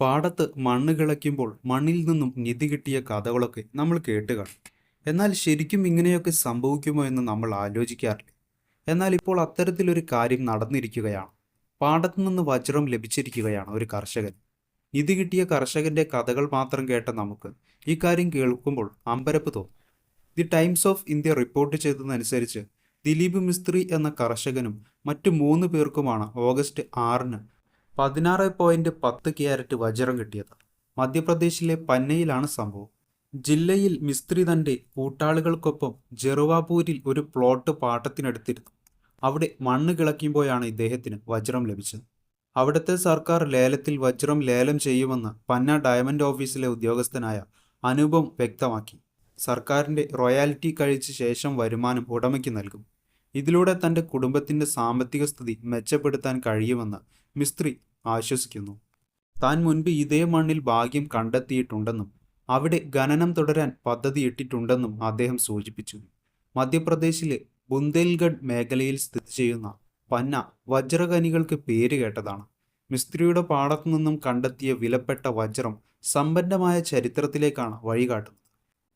പാടത്ത് മണ്ണ് കിളയ്ക്കുമ്പോൾ മണ്ണിൽ നിന്നും നിധി കിട്ടിയ കഥകളൊക്കെ നമ്മൾ കേട്ട് കാണും. എന്നാൽ ശരിക്കും ഇങ്ങനെയൊക്കെ സംഭവിക്കുമോ എന്ന് നമ്മൾ ആലോചിക്കാറില്ല. എന്നാൽ ഇപ്പോൾ അത്തരത്തിലൊരു കാര്യം നടന്നിരിക്കുകയാണ്. പാടത്തു നിന്ന് വജ്രം ലഭിച്ചിരിക്കുകയാണ് ഒരു കർഷകൻ. നിധി കിട്ടിയ കർഷകന്റെ കഥകൾ മാത്രം കേട്ട നമുക്ക് ഈ കാര്യം കേൾക്കുമ്പോൾ അമ്പരപ്പ് തോന്നും. The Times of India report ചെയ്തതനുസരിച്ച് Dileep Mistry എന്ന കർഷകനും മറ്റു മൂന്ന് പേർക്കുമാണ് ഓഗസ്റ്റ് ആറിന് പതിനാറ് പോയിന്റ് പത്ത് ക്യാരറ്റ് വജ്രം കിട്ടിയത്. മധ്യപ്രദേശിലെ പന്നയിലാണ് സംഭവം. ജില്ലയിൽ മിസ്ത്രി തന്റെ കൂട്ടാളികൾക്കൊപ്പം ജെറുവാപൂരിൽ ഒരു പ്ലോട്ട് പാട്ടത്തിനെടുത്തിരുന്നു. അവിടെ മണ്ണ് കിളയ്ക്കുമ്പോഴാണ് ഇദ്ദേഹത്തിന് വജ്രം ലഭിച്ചത്. അവിടുത്തെ സർക്കാർ ലേലത്തിൽ വജ്രം ലേലം ചെയ്യുമെന്ന് പന്ന ഡയമണ്ട് ഓഫീസിലെ ഉദ്യോഗസ്ഥനായ അനുപം വ്യക്തമാക്കി. സർക്കാരിന്റെ റോയാലിറ്റി കഴിച്ച ശേഷം വരുമാനം ഉടമയ്ക്ക് നൽകും. ഇതിലൂടെ തന്റെ കുടുംബത്തിന്റെ സാമ്പത്തിക സ്ഥിതി മെച്ചപ്പെടുത്താൻ കഴിയുമെന്ന് മിസ്ത്രി ആശ്വസിക്കുന്നു. താൻ മുൻപ് ഇതേ മണ്ണിൽ ഭാഗ്യം കണ്ടെത്തിയിട്ടുണ്ടെന്നും അവിടെ ഖനനം തുടരാൻ പദ്ധതിയിട്ടിട്ടുണ്ടെന്നും അദ്ദേഹം സൂചിപ്പിച്ചു. മധ്യപ്രദേശിലെ ബുന്ദേൽഗഡ് മേഖലയിൽ സ്ഥിതി ചെയ്യുന്ന പന്ന വജ്രഖനികൾക്ക് പേര് കേട്ടതാണ്. മിസ്ത്രിയുടെ പാടത്തു നിന്നും കണ്ടെത്തിയ വിലപ്പെട്ട വജ്രം സമ്പന്നമായ ചരിത്രത്തിലേക്കാണ് വഴികാട്ടുന്നത്.